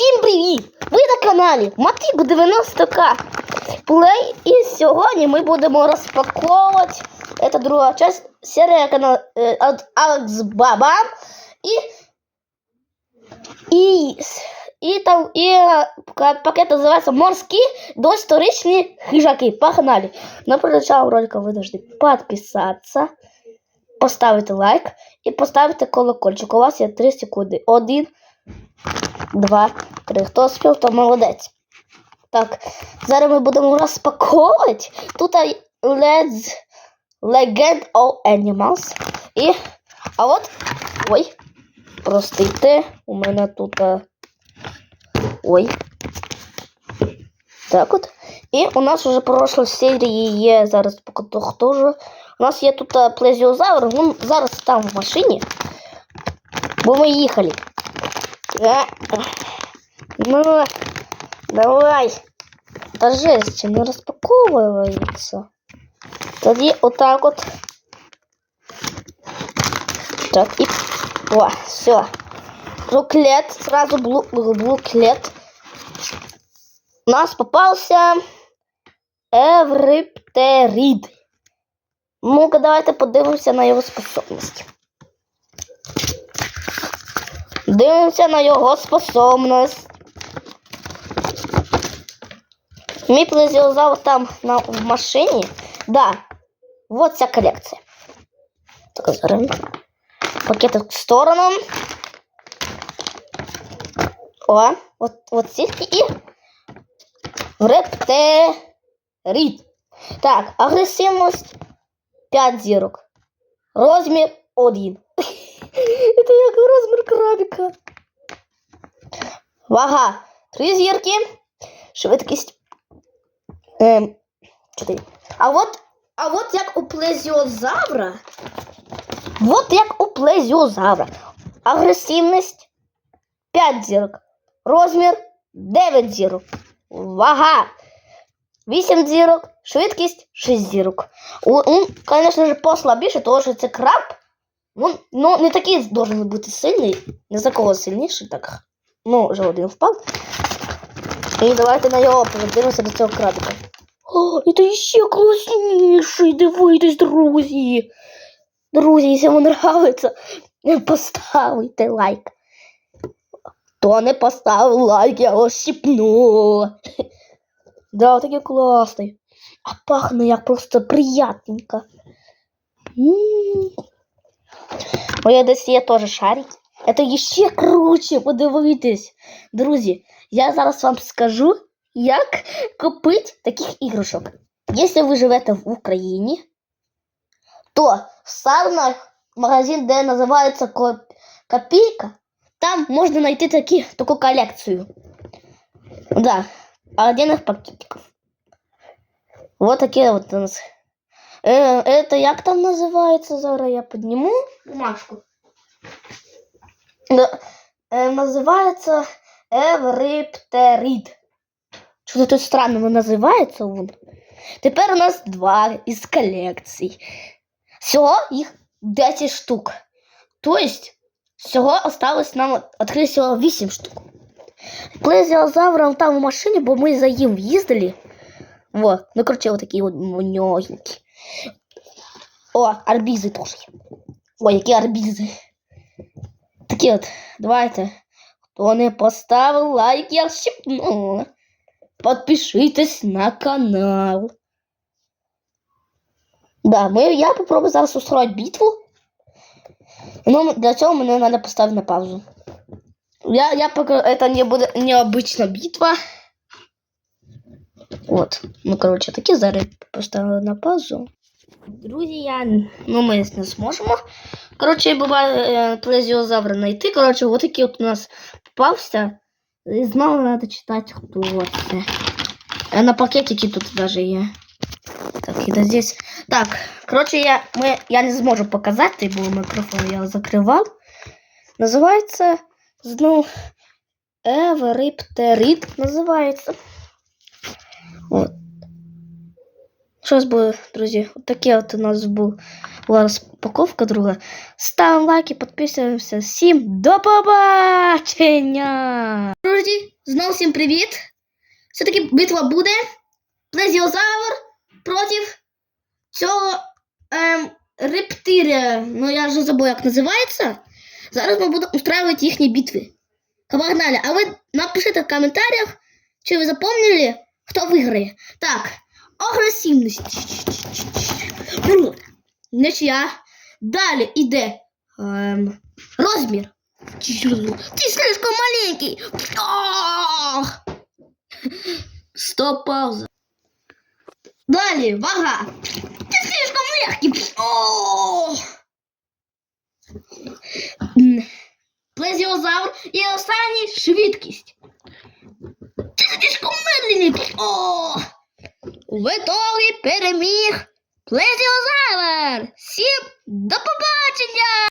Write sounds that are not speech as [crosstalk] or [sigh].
Всім привіт! Ви на каналі Матік 90К Плей і сьогодні ми будемо розпаковувати це друга часть серія канал е, від Алекс Баба і і, і там і е, пакет називається Морські доісторичні хижаки. Погнали! На начало ролика ви должны підписатися, поставити лайк і поставити колокольчик. У вас є 3 секунди. Один два, три. Хто спів, то молодець. Так, зараз ми будемо розпаковувати. Тут Let's Legend of Animals. І. А от. Ой. Простите, у мене тут. а, Ой. Так от. І у нас вже прошлої серії є зараз покажу, хто ж. У нас є тут а, плезіозавр, він зараз там в машині. Бо ми їхали. Ну, давай. Та жесть, не розпаковується. Тоді отак от. Так, і... О, все. Буклет, сразу блу... буклет. У нас попався Евриптерид. Ну-ка, давайте подивимося на його способності. Дивимося на його способність. Мій плезіозавр там на, в машині. Да. Вот ця колекція. Так, зараз. Пакетик в сторону. О, от, от стільки і рептерид. Так, агресивність 5 зірок. Розмір 1. Это [laughs] як розмір крабика. Вага. Три зірки. Швидкість. Ем, чотири. А от, а от як у плезіозавра. Вот як у плезіозавра. Агресивність 5 зірок. Розмір 9 зірок. Вага. 8 зірок. Швидкість 6 зірок. Он, звісно ж, послабіше, тому що це краб. Ну, ну, не такий должен бути сильний. Не за кого сильніший, так. Ну, вже один впав. І давайте на його подивимося до цього крабика. О, це ще класніший, дивитесь, друзі. Друзі, якщо вам нравиться, поставите лайк. Хто не поставив лайк, я його щипну. Да, такий класний. А пахне як просто приятненько. М. Ой, десь є теж шарик. Это ще круче, подивитись. Друзі, я зараз вам скажу, як купити таких іграшок. Якщо ви живете в Україні, то сам магазин, де називається Ко- Копійка, там можна знайти такі, таку колекцію. Да, отдельных пакетиков. Вот такие вот у нас. Э, это як там называется? Зараз я подниму бумажку. Да, э, называется Эвриптерид. Что-то тут странно называется он. Тепер у нас два із колекцій. Всього їх 10 штук. Тобто, всього осталось нам відкрити всього 8 штук. Плезіозавром там в машині, бо ми за їм їздили. Во, ну короче, вот такие вот манёгенькие. О, арбизы тоже. є. Ой, які арбізи. Такі от, давайте. Хто не поставив лайк, я щипну. Подпишитесь на канал. Да, ми, я попробую зараз устроить битву. Но для цього мені надо поставити на паузу. Я, я пока это не будет необычная битва. Вот. Ну, короче, такі зараз поставили на паузу. Друзі, я, ну, ми не зможемо. Коротше, буває е, плезіозавра знайти. Коротше, вот такий от у нас попався. І знову треба читати, хто це. Е, На пакетики тут даже є. Так, і да здесь. Так, коротше, я, ми, я не зможу показати, бо мікрофон я закривав. Називається знову Евериптерид називається. От. Щось буде, друзі. От таке от у нас був, була розпаковка друга. Ставимо лайки, підписуємося. Всім до побачення! Друзі, знову всім привіт. Все-таки битва буде. Плезіозавр проти цього ем, рептилія. Ну, я вже забув, як називається. Зараз ми будемо устраювати їхні битви. Погнали. А ви напишите в коментарях, чи ви запомнили, хто виграє. Так, агресивність. Нічия. Далі іде ем, розмір. Ти слишком маленький. Стоп, пауза. Далі, вага. Ти слишком легкий. Плезіозавр і останній швидкість. Ти слишком медленний. В итоге переміг Плезіозавр. Всім до побачення!